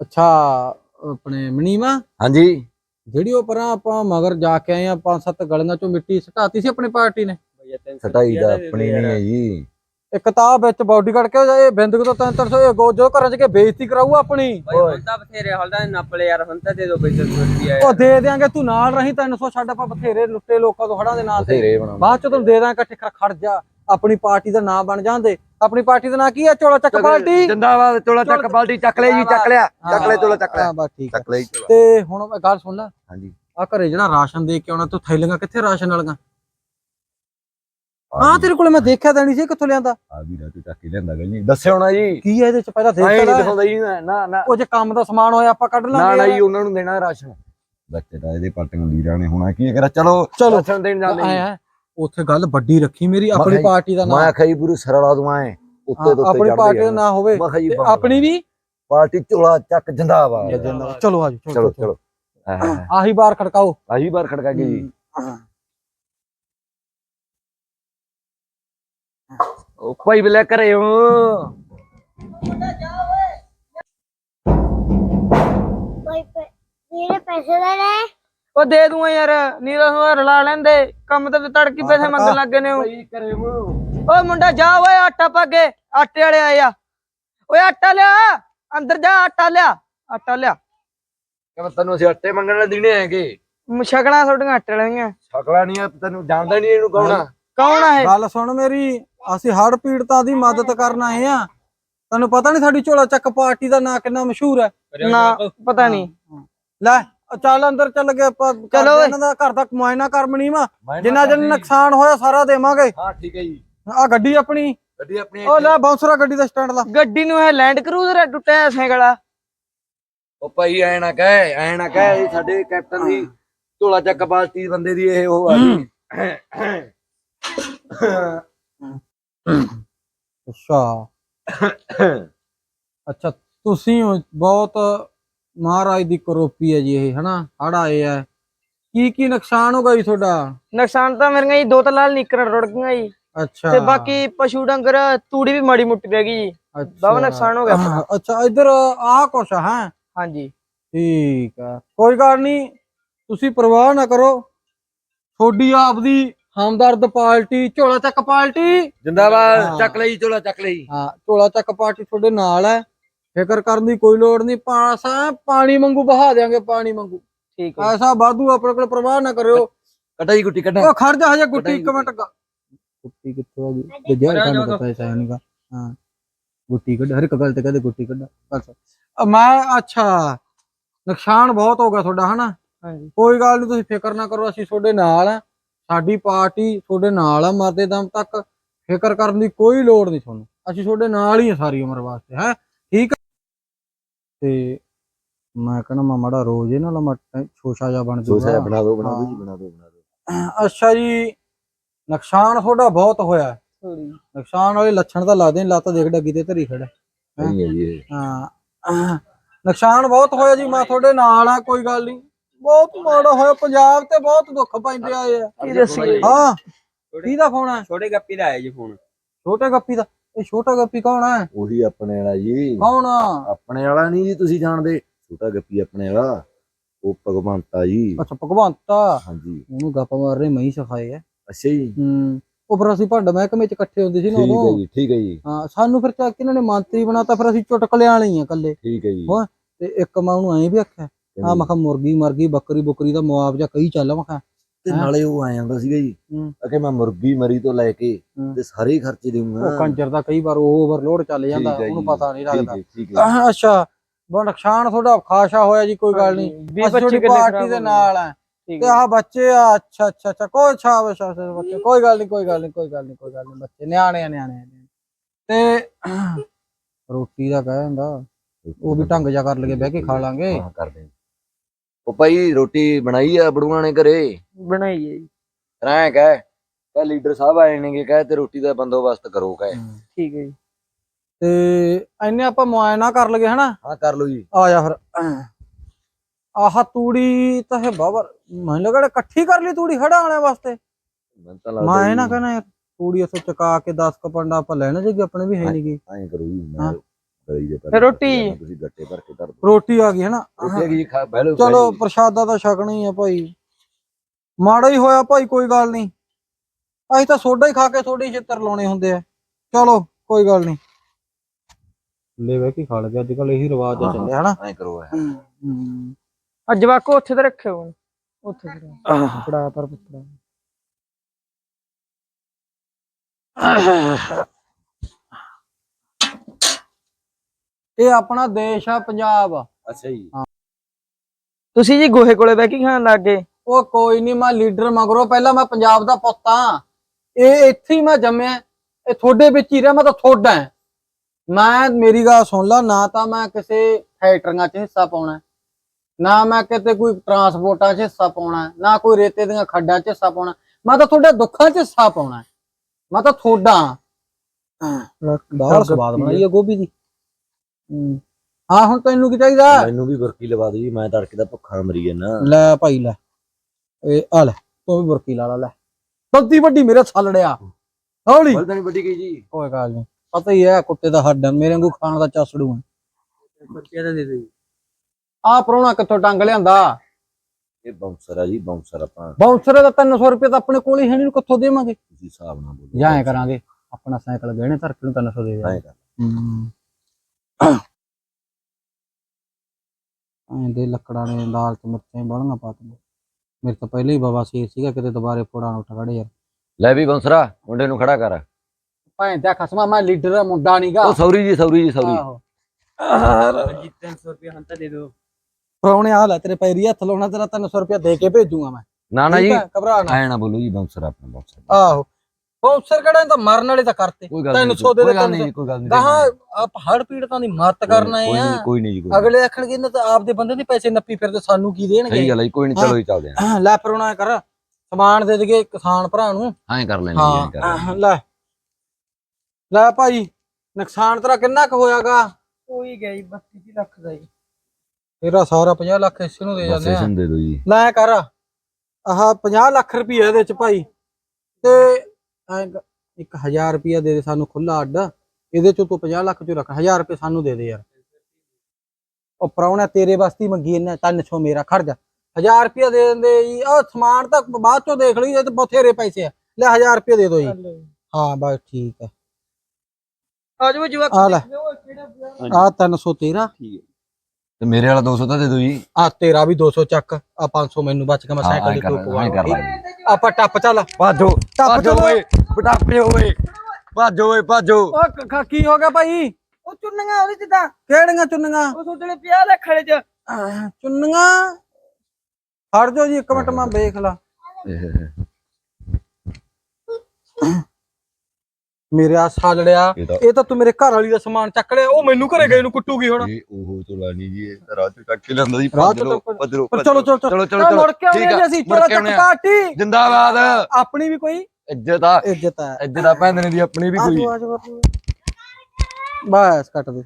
ਅੱਛਾ ਆਪਣੇ ਮਨੀਮਾ? ਹਾਂਜੀ। ਜਿਹੜੀ ਉਹ ਪਰਾਂ ਆਪਾਂ ਮਗਰ ਜਾ ਕੇ ਆਏ ਆ ਪੰਜ ਸੱਤ ਗਲੀਆਂ ਚੋਂ ਮਿੱਟੀ ਸਟਾਤੀ ਸੀ ਆਪਣੀ ਪਾਰਟੀ ਨੇ? ਸਟਾਈ ਦਾ ਆਪਣੀ ਨਹੀਂ ਹੈ ਜੀ। ਇੱਕ ਕਿਤਾਬ ਵਿੱਚ ਬਾਡੀ ਕੱਢ ਕੇ ਇਹ ਬਿੰਦੂ ਤੋਂ 300 ਇਹ ਗੋਜੋ ਘਰਾਂ ਚ ਕੇ ਬੇਇੱਜ਼ਤੀ ਕਰਾਊ ਆਪਣੀ। ਬਈ ਹੁਣ ਤਾਂ ਬਥੇਰੇ ਹਲਦਾ ਨੱਪ ਲੈ ਯਾਰ ਹੁਣ ਤਾਂ ਦੇ ਦੋ ਪੈਸੇ ਰੁਪਏ ਉਹ ਦੇ ਦਿਆਂਗੇ ਤੂੰ ਨਾਲ ਰਹੀਂ 300 ਛੱਡ ਆਪਾਂ ਬਥੇਰੇ ਲੁੱਟੇ ਲੋਕਾਂ ਤੋਂ ਹੜਾਂ ਦੇ ਤੇ। ਬਾਅਦ ਚ ਤੈਨੂੰ ਦੇ ਦਾਂ ਇਕੱਠੇ ਖੜ ਜਾ। ਆਪਣੀ ਪਾਰਟੀ ਦਾ ਨਾਂ ਬਣ ਜਾਂਦੇ। ਆਪਣੀ ਪਾਰਟੀ ਦਾ ਨਾਂ ਕੀ ਹੈ ਚੋਲਾ ਚੱਕ ਪਾਰਟੀ ਜਿੰਦਾਬਾਦ ਚੋਲਾ ਚੱਕ ਬਾਲਟੀ ਚੱਕ ਲਿਆ ਜੀ ਚੱਕ ਲਿਆ ਚੱਕ ਲਿਆ ਚੋਲਾ ਚੱਕ ਲਿਆ। ਹਾਂ ਬਸ ਠੀਕ ਚੱਕ ਲਿਆ ਜੀ ਚੋਲਾ। ਤੇ ਹੁਣ ਮੈਂ ਗੱਲ ਸੁਣ ਲੈ। ਹਾਂਜੀ। ਆ ਘਰੇ ਜਿਹੜਾ ਰਾਸ਼ਨ ਦੇ ਕੇ ਆਉਣਾ ਤੂੰ ਥੈਲੀਆਂ ਕਿੱਥੇ ਰਾਸ਼ਨ ਵਾਲੀਆਂ? ਆ ਤੇਰੇ ਕੋਲੇ ਮੈਂ ਦੇਖਿਆ ਤਾਂ ਨਹੀਂ ਸੀ ਕਿੱਥੋਂ ਲਿਆਂਦਾ। ਆ ਵੀ ਰਾਤੀ ਚੱਕ ਕੇ ਲਿਆਂਦਾ ਗਾ ਜੀ ਦੱਸਿਓ ਨਾ ਜੀ। ਕੀ ਹੈ ਇਹਦੇ ਚ? ਪਹਿਲਾਂ ਐਂ ਦੇਖ ਨਹੀਂ ਲੈ ਦਿਖਾਉਂਦਾ ਜੀ ਨਾ- ਨਾ ਨਾ। ਉਹ ਜੇ ਕੰਮ ਦਾ ਸਮਾਨ ਹੋਇਆ ਆਪਾਂ ਕੱਢ ਨਾ ਲਾਂਗੇ ਨਾ ਯਾਰ। ਜੀ ਉਹਨਾਂ ਨੂੰ ਦੇਣਾ ਰਾਸ਼ਨ। ਬੱਚੇ ਦਾ ਇਹਦੇ ਪਲਟੀਆਂ ਲੀਰਾਂ ਨੇ ਹੋਣਾ ਕੀ ਕਰਾ ਚਲੋ ਚਲੋ। ਰਾਸ਼ਨ ਦੇਣ ਜਾਂਦੇ। ਹੈ, ਉੱਥੇ ਗੱਲ ਵੱਡੀ ਰੱਖੀ ਮੇਰੀ ਆਪਣੀ ਪਾਰਟੀ ਦਾ ਮੈਂ ਨਾਮ ਆਖਿਆ ਜੀ ਪੂਰੀ ਸਰਲਾ ਦੂਆਂ ਐ ਉੱਤੇ ਤੋਂ ਆਪਣੀ ਪਾਰਟੀ ਦਾ। ਨਾਮ ਹੋਵੇ ਮੈਂ ਤੇ ਆਪਣੀ ਵੀ ਪਾਰਟੀ ਚੋਲਾ ਚੱਕ ਜਿੰਦਾਬਾਦ। ਚਲੋ ਆਜੋ ਚਲੋ ਚਲੋ। ਆਹੀ ਬਾਰ ਖੜਕਾਓ। ਆਹੀ ਬਾਰ ਖੜਕਾ ਕੇ ਜੀ। ਉਹ ਭਾਈ ਬਲੇ ਕਰੇ ਹੋ। ਮੇਰੇ ਪੈਸੇ ਲੈ ਲੈ। ਉਹ ਦੇ ਦੂੰਗਾ ਯਾਰ ਨੀਰਾ ਨੂੰ ਰਲਾ ਲੈਂਦੇ। ਕੰਮ ਤੇ ਤੜਕੀ ਪੈਸੇ ਮੰਗਣ ਲੱਗ ਗਏ ਨੇ ਉਹ। ਕਰੇ ਓਏ ਮੁੰਡਾ ਜਾ ਓਏ ਆਟਾ ਪਾ ਕੇ ਆਟੇ ਵਾਲੇ ਆਏ ਆ। ਓਏ ਆਟਾ ਲਿਆ ਅੰਦਰ ਜਾ ਆਟਾ ਲਿਆ। ਆਟਾ ਲਿਆ। ਕਿ ਤੈਨੂੰ ਅਸੀਂ ਆਟੇ ਮੰਗਣ ਲੈ ਦੇਣੇ ਹੈਗੇ ਮੁਸ਼ਕਣਾ ਤੁਹਾਡੀਆਂ ਆਟੇ ਵਾਲੀਆਂ ਸਕਲਾ ਨਹੀਂ ਆ ਤੈਨੂੰ ਜਾਣਦਾ ਨਹੀਂ ਇਹਨੂੰ ਕੌਣ ਆ? ਕੌਣ ਆ ਇਹ? ਗੱਲ ਸੁਣ ਮੇਰੀ ਅਸੀਂ ਹੜ ਪੀੜਤਾਂ ਦੀ ਮਦਦ ਕਰਨ ਆਏ ਆ। ਤੈਨੂੰ ਪਤਾ ਨਹੀਂ ਸਾਡੀ ਝੋਲਾ ਚੱਕ ਪਾਰਟੀ ਦਾ ਨਾਂ ਕਿੰਨਾ ਮਸ਼ਹੂਰ ਹੈ? ਨਾ ਪਤਾ ਨਹੀਂ। ਲੈ ਚੱਲ ਅੰਦਰ ਚੱਲ ਗਏ ਆਪਾਂ ਚਲੋ ਕਰਦੇ ਓਏ। ਇਹਨਾਂ ਦਾ ਘਰ ਦਾ ਮੁਆਇਨਾ ਕਰ ਮਨੀਮਾ ਮੈਂ। ਨਾ ਜਿੰਨਾ ਜਿੰਨਾ। ਨੁਕਸਾਨ ਹੋਇਆ ਸਾਰਾ ਦੇਵਾਂਗੇ। ਹਾਂ ਠੀਕ ਹੈ ਜੀ। ਆ ਗੱਡੀ ਆਪਣੀ। ਗੱਡੀ ਆਪਣੀ ਉਹ ਲੈ ਬਾਉਂਸਰਾ ਗੱਡੀ ਦਾ ਸਟੈਂਡ ਲਾ। ਗੱਡੀ ਨੂੰ ਇਹ ਲੈਂਡ ਕਰੂਜ਼ਰ ਹੈ ਟੁੱਟਿਆ ਸਾਈਕਲ ਆ। ਉਹ ਭਾਈ ਐ ਨਾ ਕਹਿ ਐ ਨਾ ਕਹਿ ਇਹ ਸਾਡੇ ਕੈਪਟਨ ਦੀ ਝੋਲਾ ਚੱਕ ਬਾਲਟੀ ਬੰਦੇ ਦੀ ਇਹ ਉਹ ਆ ਜੀ। ਅੱਛਾ। ਅੱਛਾ ਤੁਸੀਂ ਹੋ ਬਹੁਤ ਮਹਾਰਾਜ ਦੀ ਕਰੋਪੀ ਹੈ ਜੀ ਇਹ ਹਨਾ? ਹੜ ਆਏ ਆ। ਕੀ ਕੀ ਨੁਕਸਾਨ ਹੋ ਗਿਆ ਜੀ ਤੁਹਾਡਾ? ਨੁਕਸਾਨ ਤਾਂ ਮੇਰੀਆਂ ਜੀ ਦੋ ਤਾਂ ਲਾਲ ਨਿਕਰ ਰੁੜ ਗਈਆਂ ਜੀ। ਅੱਛਾ। ਤੇ ਬਾਕੀ ਪਸ਼ੂ ਡੰਗਰ ਤੂੜੀ ਵੀ ਮਾੜੀ ਮੁੱਟੀ ਰਹਿ ਗਈ ਜੀ। ਬਹੁਤ ਨੁਕਸਾਨ ਹੋ ਗਿਆ। ਆਪਣਾ। ਅੱਛਾ ਇੱਧਰ ਆਹ ਕੁਛ ਹੈ? ਹਾਂਜੀ। ਠੀਕ ਆ। ਕੋਈ ਗੱਲ ਨਹੀਂ ਤੁਸੀਂ ਪਰਵਾਹ ਨਾ ਕਰੋ। ਤੁਹਾਡੀ ਆਪਦੀ ਹਮਦਰਦ ਪਾਰਟੀ ਝੋਲਾ ਚੱਕ ਪਾਰਟੀ? ਜਿੰਦਾਬਾਦ। ਚੱਕ ਲਈ ਝੋਲਾ ਚੱਕ ਲਈ। ਹਾਂ ਝੋਲਾ ਚੱਕ ਪਾਰਟੀ ਤੁਹਾਡੇ ਨਾਲ ਹੈ। ਫਿਕਰ ਕਰਨ ਦੀ ਕੋਈ ਲੋੜ ਨਹੀਂ ਪਾਸਾ ਪਾਣੀ ਵਾਂਗੂ ਬਹਾ ਦੇਾਂਗੇ ਪਾਣੀ ਵਾਂਗੂ। ਠੀਕ ਹੈ। ਐਸਾ ਵਾਧੂ ਆਪਣੇ ਕੋਲ ਪਰਵਾਹ ਨਾ ਕਰਿਓ। ਕਟਾਈ ਗੁੱਟੀ ਕੱਢਾ। ਉਹ ਖੜ ਜਾ ਹਜੇ ਗੁੱਟੀ ਇੱਕ ਮਿੰਟ ਗਾ- ਗੁੱਟੀ ਕਿੱਥੋਂ ਆ ਗਈ? ਤੇ ਜੇ ਤੁਹਾਨੂੰ ਤਾਂ ਪੈਸਾ ਹੈ ਨਹੀਂਗਾ ਹਾਂ। ਗੁੱਟੀ ਕੱਢ ਹਰ ਇੱਕ ਗੱਲ ਤੇ ਕਹਦੇ ਗੁੱਟੀ ਕੱਢ। ਬਸ ਮੈਂ ਅੱਛਾ। ਨੁਕਸਾਨ ਬਹੁਤ ਹੋ ਗਿਆ ਤੁਹਾਡਾ ਹਨਾ? ਹਾਂਜੀ। ਕੋਈ ਗੱਲ ਨਹੀਂ ਤੁਸੀਂ ਫਿਕਰ ਨਾ ਕਰੋ ਅਸੀਂ ਤੁਹਾਡੇ ਨਾਲ ਆ। ਸਾਡੀ ਪਾਰਟੀ ਤੁਹਾਡੇ ਨਾਲ ਆ ਮਰਦੇ ਦਮ ਤੱਕ। ਫਿਕਰ ਕਰਨ ਦੀ ਕੋਈ ਲੋੜ ਨਹੀਂ ਤੁਹਾਨੂੰ। ਅਸੀਂ ਤੁਹਾਡੇ ਨਾਲ ਹੀ ਆ ਸਾਰੀ ਉਮਰ ਵਾਸਤੇ ਹੈ? ਠੀਕ ਆ? ਤੇ ਮੈਂ ਕਹਿੰਦਾ ਮੈਂ ਮਾੜਾ ਰੋਜ਼ ਇਹ ਨਾਲ ਮੈਂ ਛੋਸ਼ਾ ਜਿਹਾ ਬਣ ਸੋਸਾ ਜੂਗਾ ਬਣਾ ਦੋ ਬਣਾ ਦੋ ਹਾਂ। ਜੀ ਬਣਾ ਦੋ ਬਣਾ ਦੋ। ਅੱਛਾ ਜੀ ਨੁਕਸਾਨ ਤੁਹਾਡਾ ਬਹੁਤ ਹੋਇਆ। ਹੈ। ਨੁਕਸਾਨ ਵਾਲੇ ਲੱਛਣ ਤਾਂ ਲੱਗਦੇ ਨੇ ਲੱਤ ਦੇਖ ਡੱਗੀ ਤੇ ਧਰੀ ਖੜਾ। ਨਹੀਂ ਹੈ ਜੀ ਇਹ। ਹਾਂ। ਅਹ, ਨੁਕਸਾਨ ਬਹੁਤ ਹੋਇਆ ਜੀ ਮੈਂ ਤੁਹਾਡੇ ਨਾਲ ਆ ਕੋਈ ਗੱਲ ਨਹੀਂ। ਬਹੁਤ ਮਾੜਾ ਹੋਇਆ ਪੰਜਾਬ ਤੇ ਬਹੁਤ ਦੁੱਖ ਪੈਂਦੇ ਆਏ ਆ ਕੀ ਦੱਸੀਏ? ਹਾਂ। ਕਿਹਦਾ ਫੋਨ ਹੈ ਛੋਟੇ ਗੱਪੀ ਦਾ ਆਇਆ ਜੀ ਫੋਨ। ਛੋਟੇ ਗੱਪੀ ਦਾ? ਇਹ ਛੋਟਾ ਗੱਪੀ ਕੌਣ ਹੈ ਉਹੀ ਆਪਣੇ ਵਾਲਾ ਜੀ। ਕੌਣ ਆਪਣੇ ਵਾਲਾ ਨਹੀਂ ਜੀ ਤੁਸੀਂ ਜਾਣਦੇ। ਛੋਟਾ ਗੱਪੀ ਆਪਣੇ ਵਾਲਾ। ਉਹ ਭਗਵੰਤਾ ਜੀ। ਅੱਛਾ ਭਗਵੰਤਾ। ਹਾਂਜੀ। ਉਹਨੂੰ ਗੱਪ ਮਾਰ ਰਹੇ ਮੈਂ ਹੀ ਸਿਖਾਏ ਆ। ਅੱਛਾ ਜੀ। ਹੂੰ। ਉਹ ਫਿਰ ਅਸੀਂ ਭੰਡ ਮਹਿਕਮੇ ਚ ਇਕੱਠੇ ਹੁੰਦੇ ਸੀ ਨਾ ਠੀਕ ਹੈ ਜੀ ਠੀਕ ਹੈ ਜੀ। ਹਾਂ ਸਾਨੂੰ ਫਿਰ ਚੱਕ ਕੇ ਇਹਨਾਂ ਨੇ ਮੰਤਰੀ ਬਣਾਤਾ ਫਿਰ ਅਸੀਂ ਚੁਟਕਲਿਆਂ ਵਾਲੇ ਹੀ ਆ ਇਕੱਲੇ। ਠੀਕ ਹੈ ਜੀ। ਹੋਰ? ਤੇ ਇੱਕ ਮੈਂ ਉਹਨੂੰ ਐਂ ਵੀ ਆਖਿਆ ਆ ਮੈਂ ਕਿਹਾ ਮੁਰਗੀ ਮਰ ਗਈ ਬੱਕਰੀ ਬੁਕਰੀ ਦਾ ਮੁਆਵਜ਼ਾ ਕਈ ਚੱਲ ਮੈਂ ਕਿਹਾ ਤੇ? ਨਾਲੇ ਉਹ ਆ ਜਾਂਦਾ ਸੀਗਾ ਜੀ। ਅਕੇ ਮੈਂ ਮੁਰਗੀ ਮਰੀ ਤੋਂ ਲੈ ਕੇ। ਤੇ ਸਾਰੇ ਖਰਚੇ ਦੇਵਾਂਗਾ ਉਹ ਕੰਜਰ ਦਾ ਕਈ ਵਾਰ ਓਵਰਲੋਡ ਚੱਲ ਜਾਂਦਾ ਉਹਨੂੰ ਪਤਾ ਨਹੀਂ ਲੱਗਦਾ ਅੱਛਾ ਬਹੁਤ ਨੁਕਸਾਨ ਤੁਹਾਡਾ ਖਾਸਾ ਹੋਇਆ ਜੀ ਕੋਈ ਗੱਲ ਨਹੀਂ ਅਸੀਂ ਤੁਹਾਡੀ 25 ਕਿੱਲੇ ਪਾਰਟੀ ਦੇ ਨਾਲ ਆ ਤੇ ਆਹ ਬੱਚੇ ਆ ਅੱਛਾ ਅੱਛਾ ਅੱਛਾ ਕੋਈ ਛਾਵ ਛਾਵ ਬੱਚੇ ਕੋਈ ਗੱਲ ਨਹੀਂ ਕੋਈ ਗੱਲ ਨਹੀਂ ਕੋਈ ਗੱਲ ਨਹੀਂ ਕੋਈ ਗੱਲ ਨਹੀਂ ਬੱਚੇ ਨਿਆਣੇ ਆ ਨਿਆਣੇ। ਤੇ ਰੋਟੀ ਦਾ ਕਹਿ ਹੁੰਦਾ ਉਹ ਵੀ ਢੰਗ ਜਾ ਕਰ ਲਗੇ ਬਹਿ ਕੇ ਖਾ ਲਾਂਗੇ ਹਾਂ ਕਰਦੇ। ਉਹ ਭਾਈ ਰੋਟੀ ਬਣਾਈ ਆ ਬੜੂਆਂ ਨੇ ਘਰੇ? ਬਣਾਈ ਹੈ ਜੀ। ਰਹਿ ਕਹਿ ਕਹ ਲੀਡਰ ਸਾਹਿਬ ਆਏ ਨੇਗੇ ਕਹੇ ਤੇ ਰੋਟੀ ਦਾ ਬੰਦੋਬਸਤ ਕਰੋ ਕਹੇ। ਠੀਕ ਹੈ ਜੀ। ਤੇ ਐਨੇ ਆਪਾਂ ਮੁਆਇਨਾ ਕਰ ਲਗੇ ਹਨਾ? ਹਾਂ ਕਰ ਲਓ ਜੀ। ਆ ਜਾ ਫਿਰ। ਆਹ ਤੂੜੀ ਤਾਂ ਬਾਬਰ ਮੈਨੂੰ ਲੱਗਾ ਇਕੱਠੀ ਕਰ ਲਈ ਤੂੜੀ ਹੜਾ ਵਾਲਿਆਂ ਵਾਸਤੇ। ਮੈਨੂੰ ਤਾਂ ਮੈਂ ਇਹ ਨਾ ਜੀ, ਕਹਿੰਦਾ ਤੂੜੀ ਇਥੋਂ ਚਕਾ ਕੇ 10 ਕਪੰਡਾ ਆਪਾਂ ਲੈਣਾ ਜੇਗੀ ਆਪਣੇ ਵੀ ਹੈ ਨਹੀਂਗੀ ਐਂ ਕਰੋ ਜੀ ਗਲੀ ਦੇ ਫਿਰ ਰੋਟੀ? ਤੁਸੀਂ ਗੱਟੇ ਭਰ ਕੇ ਧਰ ਦਿਓ। ਰੋਟੀ ਆ ਗਈ ਹੈ ਨਾ? ਰੋਟੀ ਹੈਗੀ ਜੀ, ਖਾ ਬਹਿ ਲਓ ਚਲੋ ਪ੍ਰਸ਼ਾਦਾ ਤਾਂ ਛਕਣਾ ਹੀ ਆ ਭਾਈ। ਮਾੜਾ ਹੀ ਹੋਇਆ ਭਾਈ ਕੋਈ ਗੱਲ ਨਹੀਂ। ਅਸੀਂ ਤਾਂ ਸੋਡਾ ਹੀ ਖਾ ਕੇ ਥੋੜੀ ਛਿੱਤਰ ਲਾਉਣੇ ਹੁੰਦੇ ਆ। ਚਲੋ ਕੋਈ ਗੱਲ ਨਹੀਂ। ਲੈ ਵੇ ਕੀ ਖਾ ਲਗੇ ਅੱਜ ਕੱਲ ਇਹੀ ਰਿਵਾਜ ਆ ਚੱਲਿਆ। ਹਨਾ ਐਂ ਕਰੋ ਐਂ। ਅੱਜ ਵਾਕੋ ਉੱਥੇ ਤੇ ਰੱਖਿਓ ਹੁਣ। ਉੱਥੇ ਤੇ ਰੱਖ। ਫੜਾ ਪਰ ਪੁੱਤਰਾ। ਇਹ ਆਪਣਾ ਦੇਸ਼ ਆ ਪੰਜਾਬ ਅੱਛਾ ਜੀ। ਤੁਸੀਂ ਜੀ ਗੋਹੇ ਕੋਲੇ ਬਹਿ ਕੇ ਖਾਣ ਲੱਗ ਗਏ? ਉਹ ਕੋਈ ਨਹੀਂ ਮੈਂ ਲੀਡਰ ਮਗਰੋਂ ਪਹਿਲਾਂ ਮੈਂ ਪੰਜਾਬ ਦਾ ਪੁੱਤ ਆ। ਇਹ ਇੱਥੇ ਹੀ ਮੈਂ ਜੰਮਿਆ। ਇਹ ਤੁਹਾਡੇ ਵਿੱਚ ਹੀ ਰਿਹਾ ਮੈਂ ਤਾਂ ਤੁਹਾਡਾ ਹੈ। ਮੈਂ ਮੇਰੀ ਗੱਲ ਸੁਣ ਲਾ ਨਾ ਤਾਂ ਮੈਂ ਕਿਸੇ ਫੈਕਟਰੀਆਂ 'ਚ ਹਿੱਸਾ ਪਾਉਣਾ। ਹੈ, ਨਾ ਮੈਂ ਕਿਤੇ ਕੋਈ ਟਰਾਂਸਪੋਰਟਾਂ 'ਚ ਹਿੱਸਾ ਪਾਉਣਾ। ਹੈ, ਨਾ ਕੋਈ ਰੇਤੇ ਦੀਆਂ ਖੱਡਾਂ 'ਚ ਹਿੱਸਾ ਪਾਉਣਾ। ਹੈ। ਮੈਂ ਤਾਂ ਤੁਹਾਡੇ ਦੁੱਖਾਂ 'ਚ ਹਿੱਸਾ ਪਾਉਣਾ। ਹੈ। ਮੈਂ ਤਾਂ ਤੁਹਾਡਾ ਹਾਂ। ਦਾਲ ਸਵਾਦ ਬਣਾਈ ਹੈ ਗੋਭੀ ਦੀ। ਹੂੰ। ਹਾਂ ਹੁਣ ਤੈਨੂੰ ਕੀ ਚਾਹੀਦਾ? ਮੈਨੂੰ ਵੀ ਬੁਰਕੀ ਲਵਾ ਜੀ ਮੈਂ ਤੜਕੇ ਦਾ ਭੁੱਖਾ ਮਰੀ ਜਾਣਾ ਲੈ ਭਾਈ ਲੈ। ਇਹ ਆ ਲੈ ਤੂੰ ਵੀ ਬੁਰਕੀ ਲਾ ਲਾ ਲੈ। ਬੱਦੀ ਵੱਡੀ ਮੇਰੇ ਛਾਲੜਿਆ ਹੌਲੀ। ਬਲਦਾਂ ਨਹੀਂ ਵੱਡੀ ਗਈ ਜੀ। ਕੋਈ ਗੱਲ ਨਹੀਂ। ਪਤਾ ਹੀ ਹੈ ਕੁੱਤੇ ਦਾ ਹੱਡ ਆ, ਮੇਰੇ ਵਾਂਗੂ ਖਾਣ ਦਾ ਚਾਸੜੂ ਆ। ਆ ਪਰੋਣਾ ਕਿੱਥੋਂ ਟੰਗ ਲਿਆਂਦਾ? ਇਹ ਬਾਉਂਸਰ ਆ ਜੀ ਬਾਉਂਸਰ ਆਪਾਂ। ਬਾਉਂਸਰ ਦਾ 300 ਰੁਪਏ ਤਾਂ ਆਪਣੇ ਕੋਲ ਹੀ ਹੈ ਨਹੀਂ ਕਿੱਥੋਂ ਦੇਵਾਂਗੇ? ਤੁਸੀਂ ਹਿਸਾਬ ਨਾਲ ਬੋਲੋ। ਜਾਂ ਐਂ ਕਰਾਂਗੇ ਆਪਣਾ ਸਾਈਕਲ ਗਹਿਣੇ ਧਰ ਕੇ ਨੂੰ 300 ਦੇ ਦੇ। ਐਂ ਕਰ। ਦੇ ਲੱਕੜਾਂ ਨੇ ਦਾਲ ਚ ਮਿਰਚਾਂ ਬਾਲੀਆਂ ਪਾਤੀਆਂ ਮੇਰੇ ਤਾਂ ਪਹਿਲੇ ਹੀ ਬਾਬਾ ਸੀਰ ਸੀਗਾ ਕਿਤੇ ਦੁਬਾਰੇ ਫੋੜਾ ਉੱਠ ਖੜੇ ਯਾਰ। ਲੈ ਵੀ ਬਾਉਂਸਰਾ ਮੁੰਡੇ ਨੂੰ ਖੜਾ ਕਰ। ਭਾਂ ਤੇ ਖਸਮਾ ਮੈਂ ਲੀਡਰ ਦਾ ਮੁੰਡਾ ਨਹੀਂਗਾ ਉਹ ਸੌਰੀ ਜੀ ਸੌਰੀ ਜੀ ਸੌਰੀ। ਆਹੋ। ਜੀ 300 ਰੁਪਏ ਹੰਤਾ ਦੇ ਦਿਓ। ਪਰੌਣੇ ਆ ਲੈ ਤੇਰੇ ਪੈਰੀ ਹੱਥ ਲਾਉਣਾ ਤੇਰਾ 300 ਰੁਪਏ ਦੇ ਕੇ ਭੇਜੂਗਾ ਮੈਂ। ਨਾ ਨਾ ਜੀ। ਘਬਰਾ ਨਾ। ਐ ਨਾ ਬੋਲੋ ਜੀ ਬਾਉਂਸਰ ਆਪਣਾ ਆਹੋ। ਬਾਉਂਸਰ ਕਿਹੜਾ ਇਹ ਤਾਂ ਮਰਨ ਵਾਲੇ ਤਾਂ ਕਰਤੇ। ਕੋਈ ਗੱਲ ਨਹੀਂ 300 ਦੇ ਦੇ ਕੋਈ ਗੱਲ ਨਹੀਂ ਕੋਈ ਗੱਲ ਨਹੀਂ। ਗਾਹਾਂ ਆਪ ਹੜ ਪੀੜਤਾਂ ਦੀ ਮਦਦ ਕਰਨ ਆਏ ਕੋਈ ਆ। ਨਹੀਂ ਕੋਈ ਨਹੀਂ ਜੀ ਕੋਈ ਅਗਲੇ ਆਖਣਗੇ ਇਹਨਾਂ ਤਾਂ ਆਪਦੇ ਬੰਦੇ ਦੇ ਪੈਸੇ ਨੱਪੀ ਫਿਰਦੇ ਸਾਨੂੰ ਕੀ ਸਹੀ ਦੇਣਗੇ ਗੱਲ ਹੈ ਕੋਈ ਨਹੀਂ ਚਲੋ ਜੀ ਚੱਲਦੇ ਆਂ। ਲੈ ਪਰੌਣਾ ਕਰ ਸਮਾਨ ਦੇ ਦਈਏ ਕਿਸਾਨ ਭਰਾ ਨੂੰ। ਐਂ ਕਰ ਲੈਣੇ ਐਂ ਕਰ। ਹਾਂ ਲੈ। ਲੈ ਭਾਈ ਨੁਕਸਾਨ ਤੇਰਾ ਕਿੰਨਾ ਕੁ ਹੋਇਆਗਾ? ਕੋਈ ਗਿਆ ਜੀ 32 ਲੱਖ ਦਾ ਜੀ। ਤੇਰਾ ਸਾਰਾ 50 ਲੱਖ ਇਸੇ ਨੂੰ ਦੇ ਜਾਂਦੇ ਆ। ਦੇ ਦਿਓ ਜੀ। ਲੈ ਕਰ ਆਹ 50 ਲੱਖ ਰੁਪਏ ਇਹਦੇ ਚ ਭਾਈ। ਤੇ ਐਂ ਕ- ਇੱਕ 1000 ਰੁਪਏ ਦੇ ਦੇ ਸਾਨੂੰ ਖੁੱਲਾ ਅੱਡ। ਇਹਦੇ ਚੋਂ ਤੂੰ 50 ਲੱਖ ਚੋਂ ਰੱਖ 1000 ਰੁਪਏ ਸਾਨੂੰ ਦੇ ਦੇ ਯਾਰ। ਉਹ ਪ੍ਰਾਹੁਣਾ ਤੇਰੇ ਵਾਸਤੇ ਹੀ ਮੰਗੀ ਇਹਨੇ 300 ਮੇਰਾ ਖੜ ਜਾ। 1000 ਰੁਪਏ ਦੇ ਦਿੰਦੇ ਜੀ ਉਹ ਸਮਾਨ ਤਾਂ ਬਾਅਦ ਚੋਂ ਦੇਖ ਲਈ ਇਹ ਤਾਂ ਬਥੇਰੇ ਪੈਸੇ ਆ। ਲੈ 1000 ਰੁਪਏ ਦੇ ਦਿਓ ਜੀ। ਹਾਂ ਬਸ ਠੀਕ ਹੈ ਆ ਜਾਓ ਜਵਾਕ ਆ ਲੈ। ਆ 300 ਤੇਰਾ। ਤੇ ਮੇਰੇ ਵਾਲਾ 200 ਤਾਂ ਦੇ ਦਿਓ ਜੀ। ਆ ਤੇਰਾ ਵੀ 200 ਚੱਕ। ਆ 500 ਮੈਨੂੰ ਬਚ ਗਿਆ ਮੈਂ ਹਾਂ, ਸਾਈਕਲ ਦੇ ਲੈਂਦੇ, ਐਂ ਕਰ। ਆਪਾਂ ਟੱਪ ਚੱਲ। ਭਾਜੋ ਟੱਪ ਭਾਜੋ ਚੱਲ। ਓਏ ਪਟਾਪੇ ਓਏ। ਭਾਜੋ ਓਏ ਭਾਜੋ। ਓ ਕ- ਹੋ ਗਿਆ ਭਾਈ? ਉਹ ਚੁੰਨੀਆਂ ਉਹਦੀ ਜਿੱਦਾਂ ਕਿਹੜੀਆਂ ਚੁੰਨੀਆਂ? ਉਹ ਤੁਹਾਡੇ 50 ਲੱਖ ਵਾਲੇ ਚ। ਚੁੰਨੀਆਂ? ਫੜ ਜੋ ਜੀ ਇੱਕ ਮਿੰਟ ਮੈਂ ਵੇਖ ਲਾ। ਮੇਰੇ ਆ ਸਾਲੜਿਆ ਇਹ ਤਾਂ ਇਹ ਤਾਂ ਤੂੰ ਮੇਰੇ ਘਰ ਵਾਲੀ ਦਾ ਸਮਾਨ ਚੱਕ ਲਿਆ ਉਹ ਮੈਨੂੰ ਘਰੇ ਗਏ ਨੂੰ ਕੁੱਟੂਗੀ ਹੁਣ। ਇਹ ਉਹ ਚਲਾਣੀ ਜੀ ਇਹ ਤਾਂ ਰਾਤ ਨੂੰ ਚੱਕ ਕੇ ਲਿਆਂਦਾ ਜੀ ਤਾਂ- ਲਓ ਪਰ ਚਲੋ ਚਲੋ ਚਲੋ ਚਲੋ ਮੁੜ ਕੇ ਆਉਣੇ ਠੀਕ ਆ, ਜੀ ਅਸੀਂ ਚੋਰਾ ਚੱਕ। ਪਾਰਟੀ ਜਿੰਦਾਬਾਦ। ਆਪਣੀ ਵੀ ਕੋਈ? ਇੱਜ਼ਤ ਆ। ਇੱਜ਼ਤ ਹੈ ਇੱਜ਼ਤ ਆ ਭੈਣ ਦੀ ਆਪਣੀ ਵੀ ਕੋਈ। ਆਜੋ ਆਜੋ ਆਜੋ। ਬਸ ਕੱਟ ਦੇ।